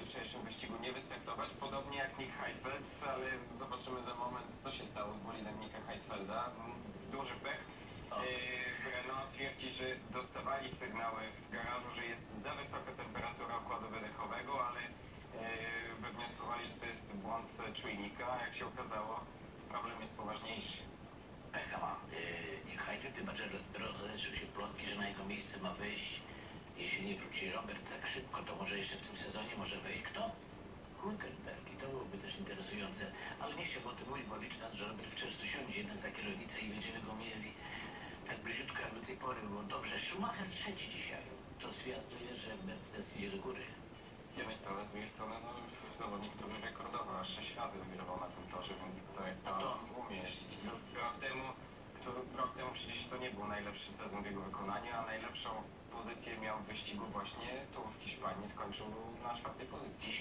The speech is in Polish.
jutrzejszym wyścigu nie wystartować, podobnie jak Nick Heidfeld, ale zobaczymy za moment, co się stało z bolidem Nicka Heidfelda. Duży pech. O. Yy, Renault twierdzi, że dostawali sygnały w garażu, że jest za wysoka temperatura układu wydechowego, ale yy, wywnioskowali, że to jest błąd e, czujnika. Jak się okazało, problem jest poważniejszy. Pecha ma. Yy, niech Hajdu, tym bardziej roz- rozeszły się plotki, że na jego miejsce ma wyjść. Jeśli nie wróci Robert tak szybko, to może jeszcze w tym sezonie może wejść kto? Hulkenberg i to byłoby też interesujące, ale nie chciałbym o tym mówić, bo liczę na to, że Robert często siądzie jednak za kierownicę i będziemy go mieli tak bliziutko jak do tej pory było. Dobrze, Schumacher trzeci dzisiaj. To zwiastuje, że Mercedes idzie do góry. Z jednej strony, z drugiej strony, no, zawodnik, który rekordowo aż 6 razy wygrywał na tym torze, więc to to- umie jeździć. Rok temu, który, rok temu przecież to nie był najlepszy sezon w jego wykonaniu, a najlepszą pozycję miał w wyścigu właśnie tu w Hiszpanii, skończył na czwartej pozycji.